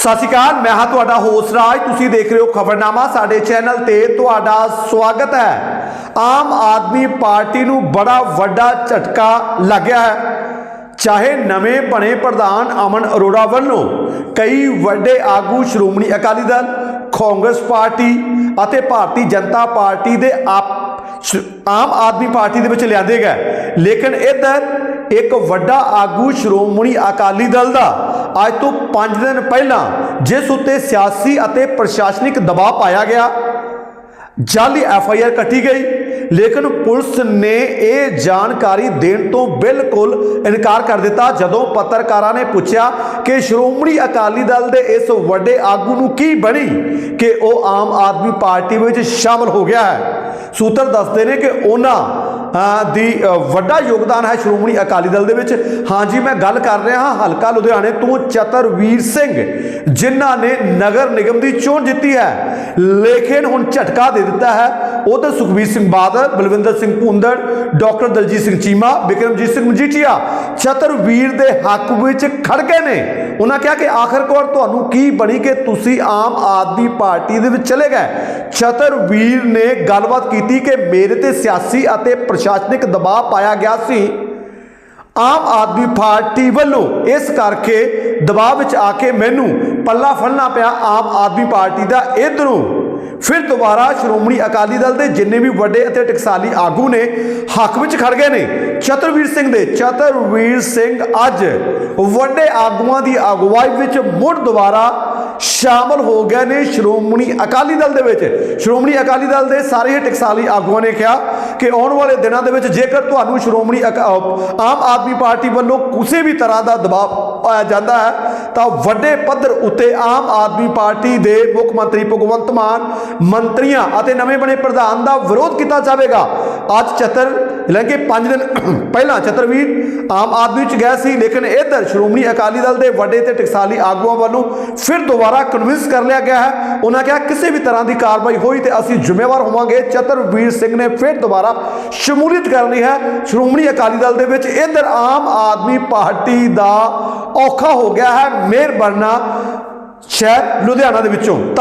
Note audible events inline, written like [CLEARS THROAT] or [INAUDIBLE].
ਸਤਿ ਸ਼੍ਰੀ ਅਕਾਲ, ਮੈਂ ਹਾਂ ਤੁਹਾਡਾ ਹੋਸਟ ਰਾਜ। ਤੁਸੀਂ ਦੇਖ ਰਹੇ ਹੋ ਖਬਰਨਾਮਾ, ਸਾਡੇ ਚੈਨਲ ਤੇ ਤੁਹਾਡਾ ਸਵਾਗਤ ਹੈ। ਆਮ ਆਦਮੀ ਪਾਰਟੀ ਨੂੰ ਬੜਾ ਵੱਡਾ ਝਟਕਾ ਲੱਗਿਆ ਹੈ। ਚਾਹੇ ਨਵੇਂ ਬਣੇ ਪ੍ਰਧਾਨ ਅਮਨ ਅਰੋੜਾ ਵੱਲੋਂ ਕਈ ਵੱਡੇ ਆਗੂ ਸ਼੍ਰੋਮਣੀ ਅਕਾਲੀ ਦਲ, ਕਾਂਗਰਸ ਪਾਰਟੀ ਅਤੇ ਭਾਰਤੀ ਜਨਤਾ ਪਾਰਟੀ ਦੇ ਆਪ ਆਮ ਆਦਮੀ ਪਾਰਟੀ ਦੇ ਵਿੱਚ ਲਿਆਂਦੇ ਗਏ। ਲੇਕਿਨ ਇੱਧਰ ਇੱਕ ਵੱਡਾ ਆਗੂ ਸ਼੍ਰੋਮਣੀ ਅਕਾਲੀ ਦਲ ਦਾ ਅੱਜ ਤੋਂ 5 ਦਿਨ ਪਹਿਲਾਂ ਜਿਸ ਉੱਤੇ ਸਿਆਸੀ ਅਤੇ ਪ੍ਰਸ਼ਾਸਨਿਕ ਦਬਾਅ ਪਾਇਆ ਗਿਆ ਜਾਲੀ ਐਫ ਆਈ ਆਰ ਕੱਟੀ ਗਈ, ਲੇਕਿਨ ਪੁਲਿਸ ਨੇ ਇਹ ਜਾਣਕਾਰੀ ਦੇਣ ਤੋਂ ਬਿਲਕੁਲ ਇਨਕਾਰ ਕਰ ਦਿੱਤਾ। ਜਦੋਂ ਪੱਤਰਕਾਰਾਂ ਨੇ ਪੁੱਛਿਆ ਕਿ ਸ਼੍ਰੋਮਣੀ ਅਕਾਲੀ ਦਲ ਦੇ ਇਸ ਵੱਡੇ ਆਗੂ ਨੂੰ ਕੀ ਬਣੀ ਕਿ ਉਹ ਆਮ ਆਦਮੀ ਪਾਰਟੀ ਵਿੱਚ ਸ਼ਾਮਲ ਹੋ ਗਿਆ ਹੈ, ਸੂਤਰ ਦੱਸਦੇ ਨੇ ਕਿ ਉਹਨਾਂ ਦੀ ਵੱਡਾ ਯੋਗਦਾਨ ਹੈ ਸ਼੍ਰੋਮਣੀ ਅਕਾਲੀ ਦਲ ਦੇ ਵਿੱਚ। ਹਾਂਜੀ ਮੈਂ ਗੱਲ ਕਰ ਰਿਹਾ ਹਾਂ ਹਲਕਾ ਲੁਧਿਆਣੇ ਤੋਂ ਚਤਰਵੀਰ ਸਿੰਘ, ਜਿਨ੍ਹਾਂ ਨੇ ਨਗਰ ਨਿਗਮ ਦੀ ਚੋਣ ਜਿੱਤੀ ਹੈ। ਲੇਕਿਨ ਹੁਣ ਝਟਕਾ ਦੇ ਦਿੱਤਾ ਹੈ। ਉਧਰ ਸੁਖਬੀਰ ਸਿੰਘ ਬਾਦਲ, ਬਲਵਿੰਦਰ ਸਿੰਘ ਭੁੰਦੜ, ਡਾਕਟਰ ਦਲਜੀਤ ਸਿੰਘ ਚੀਮਾ ਬਿਕਰਮਜੀਤ ਸਿੰਘ ਮਜੀਠੀਆ ਚਤਰਵੀਰ ਦੇ ਹੱਕ ਵਿੱਚ ਖੜ ਗਏ ਨੇ। ਉਹਨਾਂ ਕਿਹਾ ਕਿ ਆਖਰਕਾਰ ਤੁਹਾਨੂੰ ਕੀ ਬਣੀ ਕਿ ਤੁਸੀਂ ਆਮ ਆਦਮੀ ਪਾਰਟੀ ਦੇ ਵਿੱਚ ਚਲੇ ਗਏ? ਛਤਰਵੀਰ ਨੇ ਗੱਲਬਾਤ ਕੀਤੀ ਕਿ ਮੇਰੇ ਤੇ ਸਿਆਸੀ ਅਤੇ ਪ੍ਰਸ਼ਾਸਨਿਕ ਦਬਾਅ ਪਾਇਆ ਗਿਆ ਸੀ। ਆਮ ਆਦਮੀ ਪਾਰਟੀ ਵੱਲੋਂ ਇਸ ਕਰਕੇ ਦਬਾਅ ਵਿੱਚ ਆ ਕੇ ਮੈਨੂੰ ਪੱਲਾ ਫੜਨਾ ਪਿਆ ਆਮ ਆਦਮੀ ਪਾਰਟੀ ਦਾ। ਇਧਰੋਂ ਫਿਰ ਦੁਬਾਰਾ ਸ਼੍ਰੋਮਣੀ ਅਕਾਲੀ ਦਲ ਦੇ ਜਿੰਨੇ ਵੀ ਵੱਡੇ ਅਤੇ ਟਕਸਾਲੀ ਆਗੂ ਨੇ ਹੱਕ ਵਿੱਚ ਖੜ ਗਏ ਨੇ। ਚਤਰਵੀਰ ਸਿੰਘ ਦੇ ਚਤਰਵੀਰ ਸਿੰਘ ਅੱਜ ਵੱਡੇ ਆਗੂਆਂ ਦੀ ਅਗਵਾਈ ਵਿੱਚ ਮੁੜ ਦੁਬਾਰਾ ਸ਼ਾਮਲ ਹੋ ਗਏ ਨੇ ਸ਼੍ਰੋਮਣੀ ਅਕਾਲੀ ਦਲ ਦੇ ਵਿੱਚ। ਸ਼੍ਰੋਮਣੀ ਅਕਾਲੀ ਦਲ ਦੇ ਸਾਰੇ ਹੀ ਟਕਸਾਲੀ ਆਗੂਆਂ ਨੇ ਕਿਹਾ ਕਿ ਆਉਣ ਵਾਲੇ ਦਿਨਾਂ ਦੇ ਵਿੱਚ ਜੇਕਰ ਤੁਹਾਨੂੰ ਸ਼੍ਰੋਮਣੀ ਅਕਾ- ਆਮ ਆਦਮੀ ਪਾਰਟੀ ਵੱਲੋਂ ਕਿਸੇ ਵੀ ਤਰ੍ਹਾਂ ਦਾ ਦਬਾਅ ਪਾਇਆ ਜਾਂਦਾ ਹੈ, ਤਾਂ ਵੱਡੇ ਪੱਧਰ ਉੱਤੇ ਆਮ ਆਦਮੀ ਪਾਰਟੀ ਦੇ ਮੁੱਖ ਮੰਤਰੀ ਭਗਵੰਤ ਮਾਨ, ਮੰਤਰੀਆਂ ਅਤੇ ਨਵੇਂ ਬਣੇ ਪ੍ਰਧਾਨ ਦਾ ਵਿਰੋਧ ਕੀਤਾ ਜਾਵੇਗਾ। ਅੱਜ ਚਤਰ ਲੰਕੇ 5 ਦਿਨ [CLEARS THROAT] ਪਹਿਲਾਂ ਚਤਰਵੀਰ ਆਮ ਆਦਮੀ ਚ ਗਿਆ ਸੀ, ਲੇਕਿਨ ਇੱਧਰ ਸ਼੍ਰੋਮਣੀ ਅਕਾਲੀ ਦਲ ਦੇ ਵੱਡੇ ਤੇ ਟਕਸਾਲੀ ਆਗੂਆਂ ਵੱਲੋਂ ਫਿਰ ਦੁਬਾਰਾ ਕਨਵਿੰਸ ਕਰ ਲਿਆ ਗਿਆ ਹੈ। ਉਹਨਾਂ ਕਿਹਾ, ਕਿਸੇ ਵੀ ਤਰ੍ਹਾਂ ਦੀ ਕਾਰਵਾਈ ਹੋਈ ਤੇ ਅਸੀਂ ਜ਼ਿੰਮੇਵਾਰ ਹੋਵਾਂਗੇ। ਚਤਰਵੀਰ ਸਿੰਘ ਨੇ ਫਿਰ ਦੁਬਾਰਾ ਸ਼ਮੂਲੀਅਤ ਕਰਨੀ ਹੈ। ਸ਼੍ਰੋਮਣੀ ਅਕਾਲੀ ਦਲ ਦੇ ਵਿੱਚ ਇੱਧਰ ਆਮ ਆਦਮੀ ਪਾਰਟੀ ਦਾ ਔਖਾ ਹੋ ਗਿਆ ਹੈ। ਮੇਅਰ ਬਣਨਾ ਸ਼ਹਿਰ ਲੁਧਿਆਣਾ ਦੇ ਵਿੱਚੋਂ। ਧੰਨ-